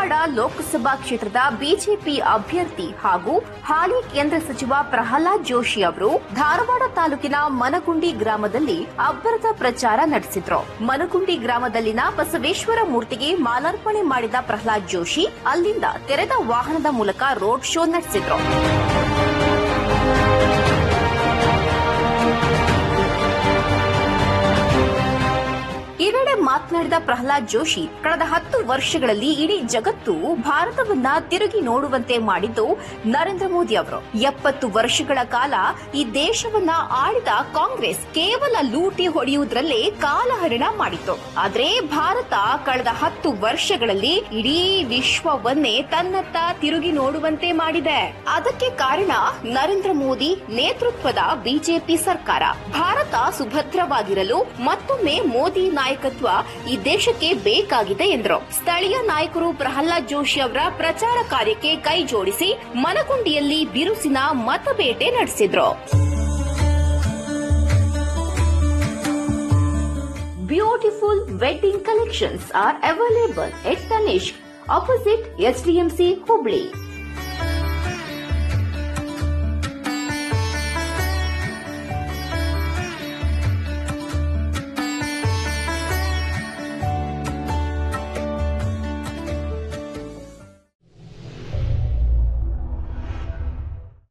ಧಾರವಾಡ ಲೋಕಸಭಾ ಕ್ಷೇತ್ರದ ಬಿಜೆಪಿ ಅಭ್ಯರ್ಥಿ ಹಾಗೂ ಹಾಲಿ ಕೇಂದ್ರ ಸಚಿವ ಪ್ರಹ್ಲಾದ್ ಜೋಶಿ ಅವರು ಧಾರವಾಡ ತಾಲೂಕಿನ ಮನಗುಂಡಿ ಗ್ರಾಮದಲ್ಲಿ ಅಬ್ಬರದ ಪ್ರಚಾರ ನಡೆಸಿದ್ರು. ಮನಗುಂಡಿ ಗ್ರಾಮದಲ್ಲಿನ ಬಸವೇಶ್ವರ ಮೂರ್ತಿಗೆ ಮಾಲಾರ್ಪಣೆ ಮಾಡಿದ ಪ್ರಹ್ಲಾದ್ ಜೋಶಿ ಅಲ್ಲಿಂದ ತೆರೆದ ವಾಹನದ ಮೂಲಕ ರೋಡ್ ಶೋ ನಡೆಸಿದ್ರು. ಮಾತನಾಡಿದ ಪ್ರಹ್ಲಾದ್ ಜೋಶಿ, ಕಳೆದ ಹತ್ತು ವರ್ಷಗಳಲ್ಲಿ ಇಡೀ ಜಗತ್ತು ಭಾರತವನ್ನ ತಿರುಗಿ ನೋಡುವಂತೆ ಮಾಡಿದ್ದು ನರೇಂದ್ರ ಮೋದಿ ಅವರು. ಎಪ್ಪತ್ತು ವರ್ಷಗಳ ಕಾಲ ಈ ದೇಶವನ್ನ ಆಳಿದ ಕಾಂಗ್ರೆಸ್ ಕೇವಲ ಲೂಟಿ ಹೊಡೆಯುವುದರಲ್ಲೇ ಕಾಲಹರಣ ಮಾಡಿತ್ತು. ಆದರೆ ಭಾರತ ಕಳೆದ ಹತ್ತು ವರ್ಷಗಳಲ್ಲಿ ಇಡೀ ವಿಶ್ವವನ್ನೇ ತನ್ನತ್ತ ತಿರುಗಿ ನೋಡುವಂತೆ ಮಾಡಿದೆ. ಅದಕ್ಕೆ ಕಾರಣ ನರೇಂದ್ರ ಮೋದಿ ನೇತೃತ್ವದ ಬಿಜೆಪಿ ಸರ್ಕಾರ. ಭಾರತ ಸುಭದ್ರವಾಗಿರಲು ಮತ್ತೊಮ್ಮೆ ಮೋದಿ ನಾಯಕತ್ವ ಈ ದೇಶಕ್ಕೆ ಬೇಕಾಗಿದೆ ಎಂದರು. ಸ್ಥಳೀಯ ನಾಯಕರು ಪ್ರಹ್ಲಾದ್ ಜೋಶಿ ಅವರ ಪ್ರಚಾರ ಕಾರ್ಯಕ್ಕೆ ಕೈ ಜೋಡಿಸಿ ಮನಗುಂಡಿಯಲ್ಲಿ ಬಿರುಸಿನ ಮತಬೇಟೆ ನಡೆಸಿದ್ರು. Beautiful wedding collections are available at Tanishq opposite SDMC Hubli